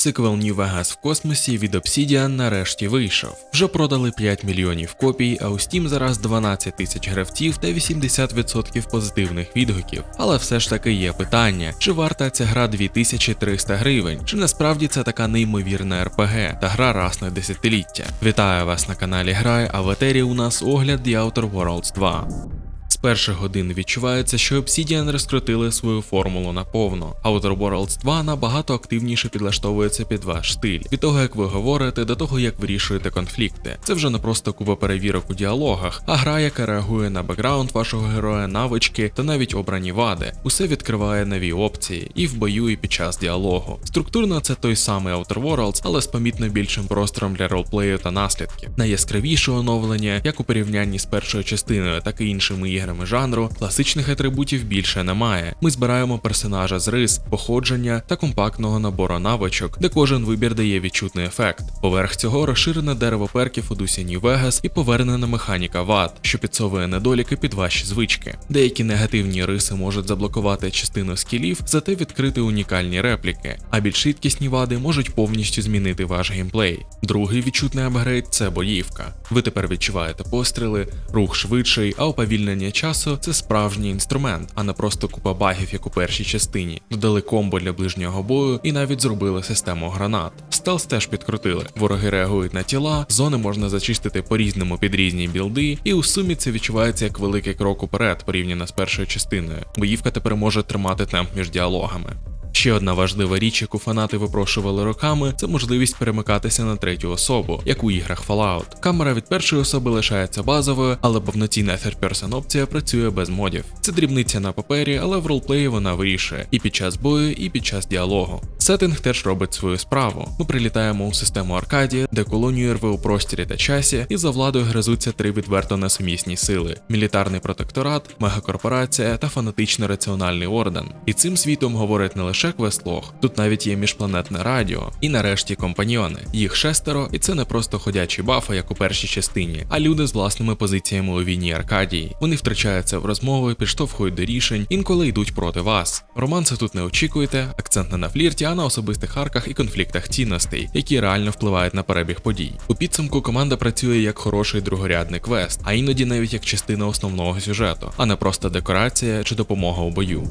Сиквел New Vegas в космосі від Obsidian нарешті вийшов. Вже продали 5 мільйонів копій, а у Steam зараз 12 тисяч гравців та 80% позитивних відгуків. Але все ж таки є питання: чи варта ця гра 2300 гривень, чи насправді це така неймовірна РПГ та гра раз на десятиліття. Вітаю вас на каналі Грай, а в етері у нас огляд The Outer Worlds 2. Перших годин відчувається, що Obsidian розкрутили свою формулу наповно. Outer Worlds 2 набагато активніше підлаштовується під ваш стиль. Від того, як ви говорите, до того, як вирішуєте конфлікти. Це вже не просто купа перевірок у діалогах, а гра, яка реагує на бекграунд вашого героя, навички та навіть обрані вади. Усе відкриває нові опції і в бою, і під час діалогу. Структурно це той самий Outer Worlds, але з помітно більшим простором для ролплею та наслідків. Найяскравіше оновлення, як у порівнянні з першою частиною, так і іншими іграми жанру, класичних атрибутів більше немає. Ми збираємо персонажа з рис, походження та компактного набору навичок, де кожен вибір дає відчутний ефект. Поверх цього розширене дерево перків у дусі New Vegas і повернена механіка вад, що підсовує недоліки під ваші звички. Деякі негативні риси можуть заблокувати частину скілів, зате відкрити унікальні репліки, а більш швидкісні вади можуть повністю змінити ваш геймплей. Другий відчутний апгрейд це боївка. Ви тепер відчуваєте постріли, рух швидший, а уповільнення часу це справжній інструмент, а не просто купа багів, як у першій частині. Додали комбо для ближнього бою і навіть зробили систему гранат. Стелс теж підкрутили. Вороги реагують на тіла, зони можна зачистити по-різному під різні білди, і у сумі це відчувається як великий крок уперед порівняно з першою частиною. Боївка тепер може тримати темп між діалогами. Ще одна важлива річ, яку фанати випрошували роками, це можливість перемикатися на третю особу, як у іграх Fallout. Камера від першої особи лишається базовою, але повноцінна third-person опція працює без модів. Це дрібниця на папері, але в ролплеї вона вирішує і під час бою, і під час діалогу. Сеттинг теж робить свою справу. Ми прилітаємо у систему Аркадія, де колонію рве у простірі та часі, і за владою гризуться три відверто несумісні сили: мілітарний протекторат, мегакорпорація та фанатично раціональний орден. І цим світом говорить не лише квестлог, тут навіть є міжпланетне радіо, і нарешті компаньйони. Їх шестеро, і це не просто ходячі бафи, як у першій частині, а люди з власними позиціями у війні Аркадії. Вони втрачаються в розмови, підштовхують до рішень, інколи йдуть проти вас. Романси тут не очікуєте, акцент не на флірті, а на особистих арках і конфліктах цінностей, які реально впливають на перебіг подій. У підсумку команда працює як хороший другорядний квест, а іноді навіть як частина основного сюжету, а не просто декорація чи допомога у бою.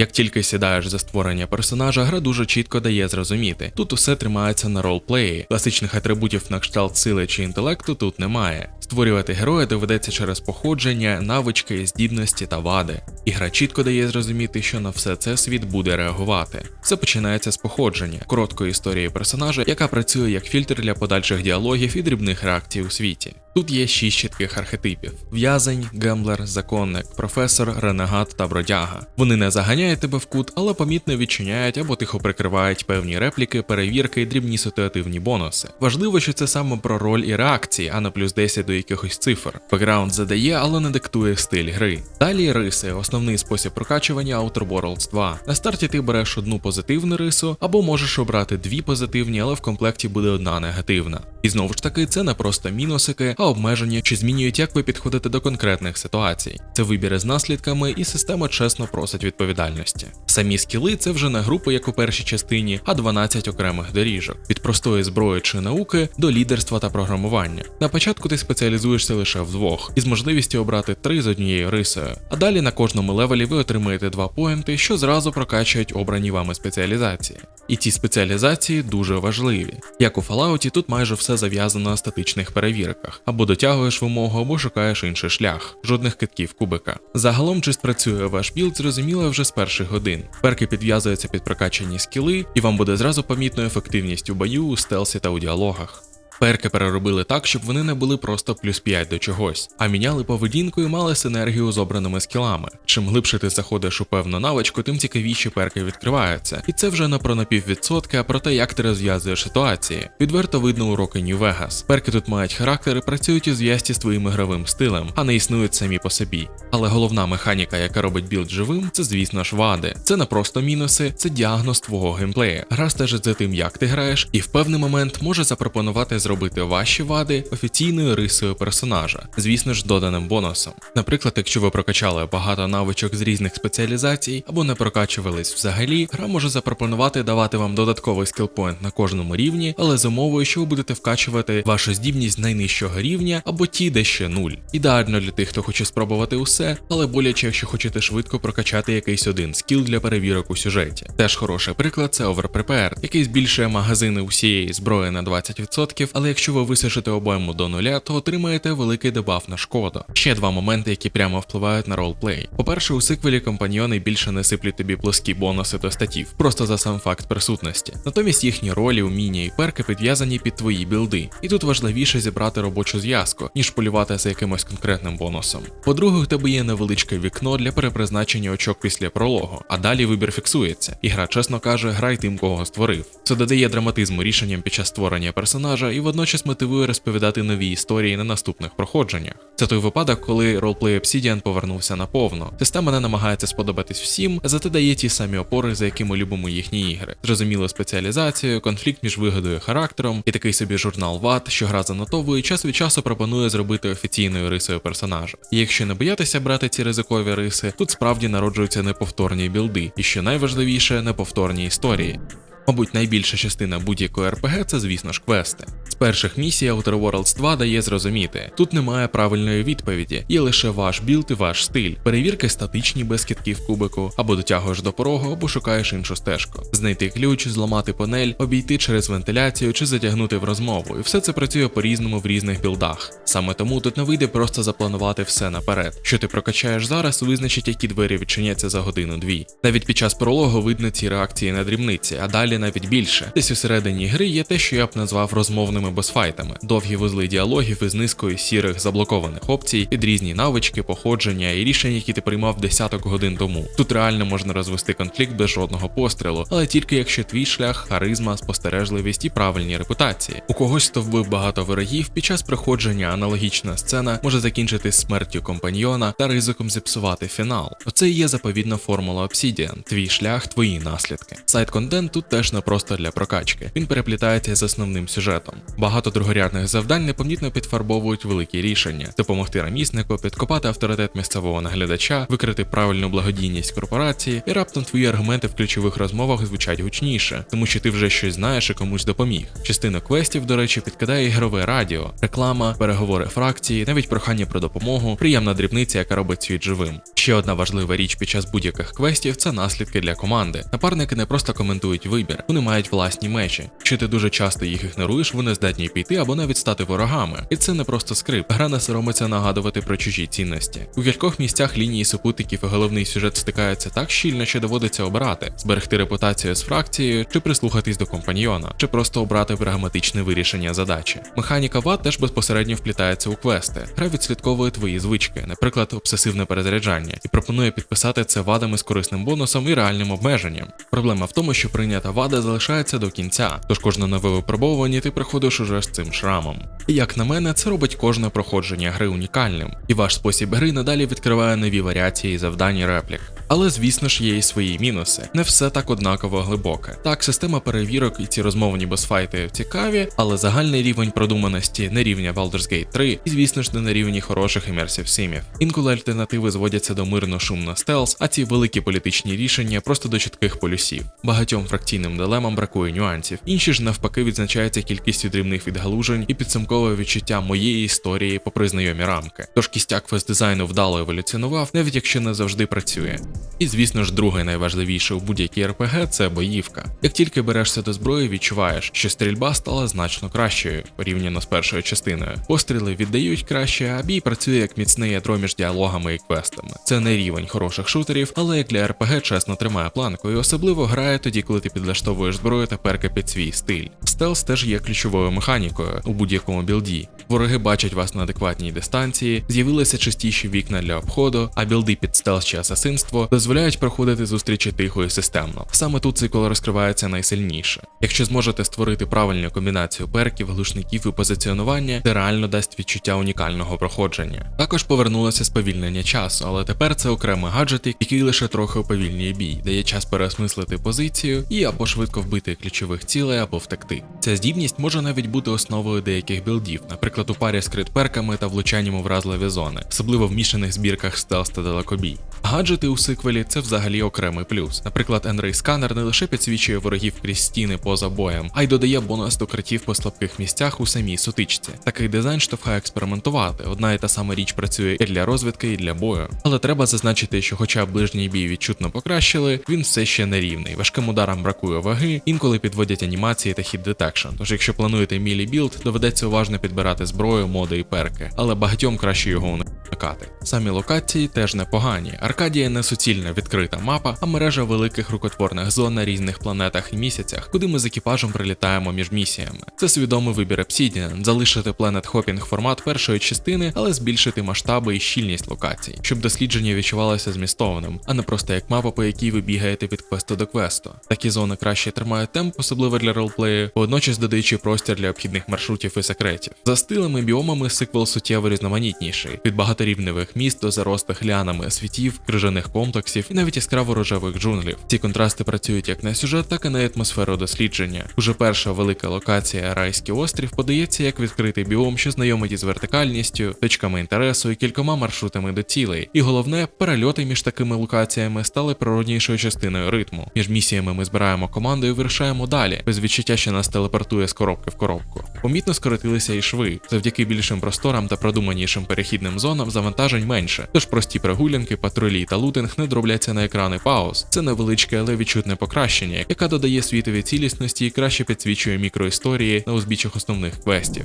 Як тільки сідаєш за створення персонажа, гра дуже чітко дає зрозуміти. Тут усе тримається на ролплеї. Класичних атрибутів на кшталт сили чи інтелекту тут немає. Створювати героя доведеться через походження, навички, здібності та вади. І гра чітко дає зрозуміти, що на все це світ буде реагувати. Все починається з походження, короткої історії персонажа, яка працює як фільтр для подальших діалогів і дрібних реакцій у світі. Тут є шість чітких архетипів: в'язень, гемблер, законник, професор, ренегат та бродяга. Вони не заганяють тебе в кут, але помітно відчиняють або тихо прикривають певні репліки, перевірки і дрібні ситуативні бонуси. Важливо, що це саме про роль і реакції, а не плюс 10 до якихось цифр. Бекграунд задає, але не диктує стиль гри. Далі риси основний спосіб прокачування Outer Worlds 2. На старті ти береш одну позитивну рису, або можеш обрати дві позитивні, але в комплекті буде одна негативна. І знову ж таки, це не просто мінусики, а обмеження, чи змінюють, як ви підходите до конкретних ситуацій. Це вибіри з наслідками, і система чесно просить відповідальності. Самі скіли це вже не групи, як у першій частині, а 12 окремих доріжок від простої зброї чи науки до лідерства та програмування. На початку ти спеціалізуєшся лише вдвох, із можливістю обрати три з однією рисою. А далі на кожному левелі ви отримаєте два поінти, що зразу прокачують обрані вами спеціалізації. І ці спеціалізації дуже важливі. Як у Fallout, тут майже все зав'язано на статичних перевірках, або дотягуєш вимогу, або шукаєш інший шлях, жодних китків кубика. Загалом, чи спрацює ваш білд, зрозуміло вже з перших годин. Перки підв'язуються під прокачані скіли, і вам буде зразу помітно ефективність у бою, у стелсі та у діалогах. Перки переробили так, щоб вони не були просто плюс 5 до чогось, а міняли поведінку і мали синергію з обраними скілами. Чим глибше ти заходиш у певну навичку, тим цікавіші перки відкриваються. І це вже не про напіввідсотки, а про те, як ти розв'язуєш ситуації. Відверто видно уроки New Vegas. Перки тут мають характер і працюють у зв'язці з твоїм ігровим стилем, а не існують самі по собі. Але головна механіка, яка робить білд живим, це звісно ж вади. Це не просто мінуси, це діагноз твого геймплея. Гра стежить за тим, як ти граєш, і в певний момент може запропонувати зробити ваші вади офіційною рисою персонажа, звісно ж, доданим бонусом. Наприклад, якщо ви прокачали багато навичок з різних спеціалізацій або не прокачувались взагалі, гра може запропонувати давати вам додатковий скілпоінт на кожному рівні, але з умовою, що ви будете вкачувати вашу здібність найнижчого рівня або ті, де ще нуль. Ідеально для тих, хто хоче спробувати усе, але боляче, якщо хочете швидко прокачати якийсь один скіл для перевірок у сюжеті. Теж хороший приклад це Overprepared, який збільшує магазини усієї зброї на 20%, але якщо ви висушите обойму до нуля, то отримаєте великий дебаф на шкоду. Ще два моменти, які прямо впливають на ролплей. По-перше, у сиквелі компаньйони більше не сиплють тобі плоскі бонуси до статів, просто за сам факт присутності. Натомість їхні ролі, уміння і перки підв'язані під твої білди. І тут важливіше зібрати робочу зв'язку, ніж полювати за якимось конкретним бонусом. По-друге, у тебе є невеличке вікно для перепризначення очок після прологу, а далі вибір фіксується. І гра чесно каже, грай тим, кого створив. Це додає драматизму рішенням під час створення персонажа і водночас мотивує розповідати нові історії на наступних проходженнях. Це той випадок, коли ролплей Obsidian повернувся наповно. Система не намагається сподобатись всім, зате дає ті самі опори, за якими любимо їхні ігри. Зрозумілу спеціалізацію, конфлікт між вигодою і характером, і такий собі журнал ват, що гра занотовує, час від часу пропонує зробити офіційною рисою персонажа. І якщо не боятися брати ці ризикові риси, тут справді народжуються неповторні білди, і що найважливіше, неповторні історії. Мабуть, найбільша частина будь-якої РПГ це, звісно ж, квести. З перших місій Outer Worlds 2 дає зрозуміти, тут немає правильної відповіді, є лише ваш білд і ваш стиль. Перевірки статичні без кітків кубику, або дотягуєш до порогу, або шукаєш іншу стежку. Знайти ключ, зламати панель, обійти через вентиляцію чи затягнути в розмову. І все це працює по-різному в різних білдах. Саме тому тут не вийде просто запланувати все наперед. Що ти прокачаєш зараз, визначить, які двері відчиняться за годину-дві. Навіть під час прологу видно ці реакції на дрібниці, а далі навіть більше. Десь у середині гри є те, що я б назвав розмовними босфайтами, довгі вузли діалогів із низкою сірих заблокованих опцій, під різні навички, походження і рішення, які ти приймав десяток годин тому. Тут реально можна розвести конфлікт без жодного пострілу, але тільки якщо твій шлях, харизма, спостережливість і правильні репутації. У когось, хто вбив багато ворогів, під час проходження аналогічна сцена може закінчитись смертю компаньйона та ризиком зіпсувати фінал. Оце і є заповідна формула Obsidian. Твій шлях, твої наслідки. Сайт контент тут теж не просто для прокачки. Він переплітається з основним сюжетом. Багато другорядних завдань непомітно підфарбовують великі рішення: допомогти реміснику, підкопати авторитет місцевого наглядача, викрити правильну благодійність корпорації, і раптом твої аргументи в ключових розмовах звучать гучніше, тому що ти вже щось знаєш і комусь допоміг. Частину квестів, до речі, підкидає ігрове радіо, реклама, переговори фракції, навіть прохання про допомогу, приємна дрібниця, яка робить світ живим. Ще одна важлива річ під час будь-яких квестів це наслідки для команди. Напарники не просто коментують вибір, вони мають власні мечі. Чи ти дуже часто їх ігноруєш, вони здатні піти або навіть стати ворогами. І це не просто скрипт. Гра не соромиться нагадувати про чужі цінності. У кількох місцях лінії супутників і головний сюжет стикаються так щільно, що доводиться обирати, зберегти репутацію з фракцією, чи прислухатись до компаньйона, чи просто обрати прагматичне вирішення задачі. Механіка ват теж безпосередньо вплітається у квести. Гра відслідковує твої звички, наприклад, обсесивне перезаряджання, і пропонує підписати це вадами з корисним бонусом і реальним обмеженням. Проблема в тому, що прийнята вада залишається до кінця, тож кожне нове випробовування ти приходиш уже з цим шрамом. І як на мене, це робить кожне проходження гри унікальним, і ваш спосіб гри надалі відкриває нові варіації завдань і реплік. Але звісно ж є і свої мінуси. Не все так однаково глибоке. Так, система перевірок і ці розмовні босфайти цікаві, але загальний рівень продуманості не рівня Baldur's Gate 3, і звісно ж не на рівні хороших імерсів симів. Інколи альтернативи зводяться до мирно шумно стелс, а ці великі політичні рішення просто до чітких полюсів. Багатьом фракційним дилемам бракує нюансів. Інші ж навпаки відзначаються кількістю дрібних відгалужень і підсумкове відчуття моєї історії попри знайомі рамки. Тож кістяк фест-дизайну вдало еволюціонував, навіть якщо не завжди працює. І звісно ж, друге найважливіше у будь-якій РПГ це боївка. Як тільки берешся до зброї, відчуваєш, що стрільба стала значно кращою порівняно з першою частиною. Постріли віддають краще, а бій працює як міцне ядро між діалогами і квестами. Це не рівень хороших шутерів, але як для РПГ чесно тримає планку і особливо грає тоді, коли ти підлаштовуєш зброю та перки під свій стиль. Стелс теж є ключовою механікою у будь-якому білді. Вороги бачать вас на адекватній дистанції, з'явилися частіші вікна для обходу, а білди під стелс чи асасинство дозволяють проходити зустрічі тихо і системно. Саме тут цикл розкривається найсильніше. Якщо зможете створити правильну комбінацію перків, глушників і позиціонування, це реально дасть відчуття унікального проходження. Також повернулося сповільнення часу, але тепер це окремий гаджет, який лише трохи уповільнює бій, дає час переосмислити позицію і або швидко вбити ключових цілей, або втекти. Ця здібність може навіть бути основою деяких білдів, наприклад, у парі з критперками та влучанням у вразливі зони, особливо в мішаних збірках стелс та далекобій. Гаджети у сиквелі це взагалі окремий плюс. Наприклад, Enray сканер не лише підсвічує ворогів крізь стіни поза боєм, а й додає бонус до критів по слабких місцях у самій сутичці. Такий дизайн штовхає експериментувати. Одна і та сама річ працює і для розвідки, і для бою. Але треба зазначити, що, хоча ближній бій відчутно покращили, він все ще нерівний. Важким ударам бракує ваги, інколи підводять анімації та хід детекшн. Тож, якщо плануєте мілі білд, доведеться уважно підбирати зброю, моди і перки, але багатьом краще його уникати. Самі локації теж непогані. Аркадія не суцільна відкрита мапа, а мережа великих рукотворних зон на різних планетах і місяцях, куди ми з екіпажем прилітаємо між місіями. Це свідомий вибір Obsidian – залишити Planet Hopping формат першої частини, але збільшити масштаби і щільність локацій, щоб дослідження відчувалося змістованим, а не просто як мапа, по якій ви бігаєте від квесту до квесту. Такі зони краще тримають темп, особливо для ролплею, водночас додаючи простір для обхідних маршрутів і секретів. За стилами біомами сиквел суттєво різноманітніший від багаторівневих міст до зарослих лянами світів, крижаних комплексів і навіть яскраво рожевих джунглів. Ці контрасти працюють як на сюжет, так і на атмосферу дослідження. Уже перша велика локація Райський острів подається як відкритий біом, що знайомить із вертикальністю, точками інтересу і кількома маршрутами до цілей. І головне, перельоти між такими локаціями стали природнішою частиною ритму. Між місіями ми збираємо команду і вирушаємо далі, без відчуття, що нас телепортує з коробки в коробку. Помітно скоротилися і шви. Завдяки більшим просторам та продуманішим перехідним зонам завантажень менше. Тож прості прогулянки, патрулі та лутинг не дробляться на екрани пауз. Це невеличке, але відчутне покращення, яке додає світові цілісності і краще підсвічує мікроісторії на узбіччях основних квестів.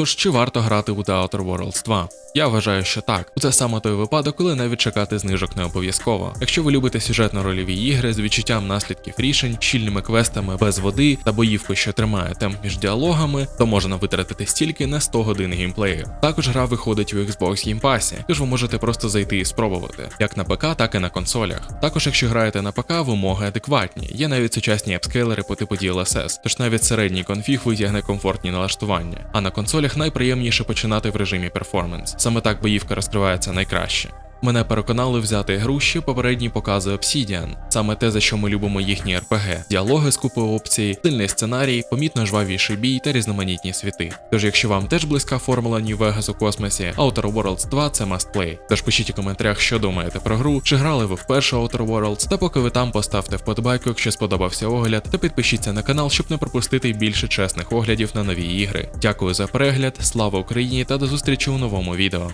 Тож чи варто грати у The Outer Worlds 2? Я вважаю, що так. Це саме той випадок, коли навіть чекати знижок не обов'язково. Якщо ви любите сюжетно-рольові ігри з відчуттям наслідків рішень, щільними квестами без води та боївку, що тримає темп між діалогами, то можна витратити стільки на 100 годин геймплею. Також гра виходить у Xbox Game Pass, тож ви можете просто зайти і спробувати, як на ПК, так і на консолях. Також, якщо граєте на ПК, вимоги адекватні. Є навіть сучасні апскейлери по типу DLSS, тож навіть середній конфіг витягне комфортні налаштування. А на консолях найприємніше починати в режимі перформанс. Саме так боївка розкривається найкраще. Мене переконали взяти гру ще попередні покази Obsidian, саме те, за що ми любимо їхні RPG, діалоги з купою опцій, сильний сценарій, помітно жвавіший бій та різноманітні світи. Тож, якщо вам теж близька формула New Vegas у космосі, Outer Worlds 2 це must play. Тож пишіть у коментарях, що думаєте про гру, чи грали ви вперше Outer Worlds, та поки ви там поставте вподобайку, якщо сподобався огляд, та підпишіться на канал, щоб не пропустити більше чесних оглядів на нові ігри. Дякую за перегляд, слава Україні та до зустрічі у новому відео.